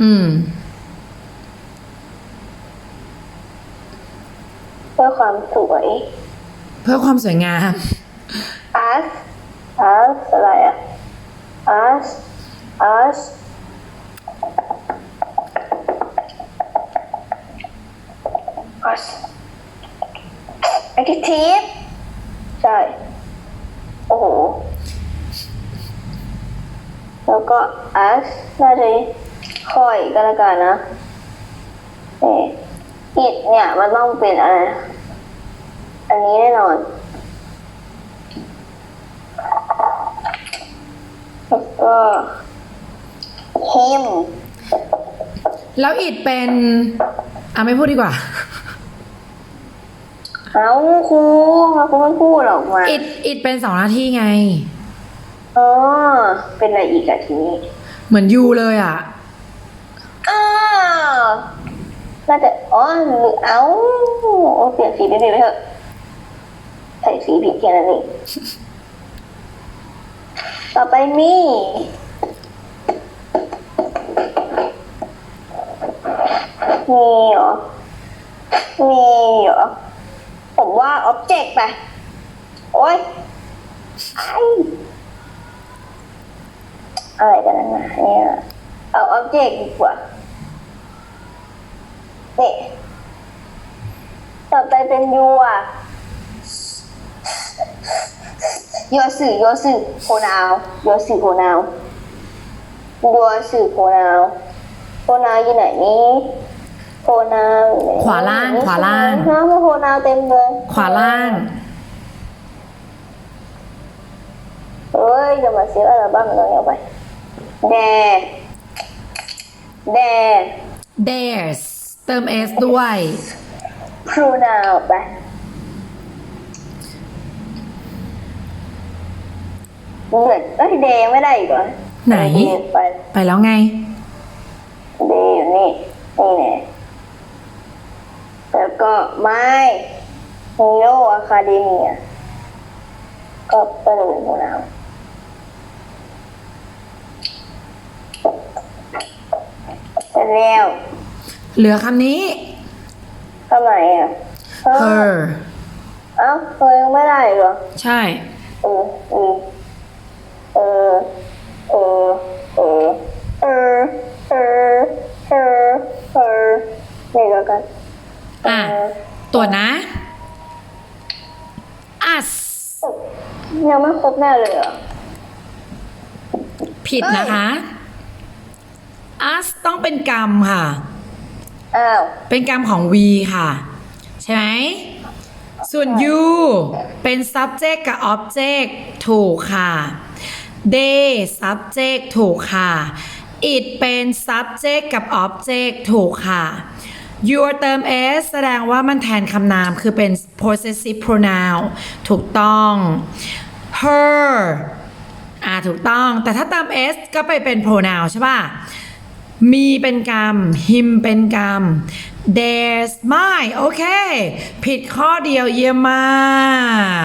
อืม เพื่อความสวยเพื่อความสวยงาม us us อะไรอะ us us us adjective ใช่ โอ้โห แล้วก็ us น่าจะ ค่อยก็แล้วกันนะนี่ it เนี่ยมันต้องเป็นอะไรนะอันนี้แน่นอน แล้วก็ him แล้วอิดเป็น อะไม่พูดดีกว่า เอ้าครูมาครูไม่พูดออกมาอิดอิดเป็นสองหน้าที่ไงอ๋อเป็นอะไรอีกอะทีนี้ เหมือนยูเลยอะ อ้าว น่าจะอ๋อหรือเอาเปลี่ยนสีไปไปเถอะใส่สีผิดแค่นั้นเองต่อไปมีมีเหรอ มีเหรอ ผมว่า object ไป โอ๊ยไออะไรกันนะเนี่ย เอา object ดีกว่า นี่ต่อไป เป็นยูอะยอสื่อยอสื่อโพนาวยอสื่อโพนาวยอสื่อโพนาวโพนาวอยู่ไหนนี่โพนาวอยู่ไหนขวาล่างขวาล่างน้ำโพนาวเต็มเลย ขวาล่างเฮ้ยอย่ามาเสียอะไรบ้างเลยเอาไปแดแด theirs เติม s ด้วย pronoun ไป เหมือนเอ้ยเดย์ไม่ได้อีกเหรอไหนเดย์ไปไปแล้วไง เดย์อยู่นี่ นี่แน่แล้วก็ไม่ฮีโร่อะคาเดเมียก็เป็นโปรนาวเสร็จแล้ว เหลือคำนี้ ทำไมอะเออ her เอ้าเธอยังไม่ได้อีกเหรอใช่ เออเออเออเออเออเออเออเออเออนี่แล้วกันอะตรวจนะ us ยังไม่ครบแน่เลยเหรอ ผิดนะคะ us ต้องเป็นกรรมค่ะ อ้าว เป็นกรรมของ v ค่ะ ใช่ไหม ส่วน you เป็น subject กับ object ถูกค่ะ they subject ถูกค่ะ it เป็น subject กับ object ถูกค่ะ your เติม s แสดงว่ามันแทนคำนามคือเป็น possessive pronoun ถูกต้อง her อ่าถูกต้อง แต่ถ้าเติม s ก็ไปเป็น pronoun ใช่ป่ะ มีเป็นกรรม him เป็นกรรม there's my โอเค ผิดข้อเดียวเยี่ยมมาก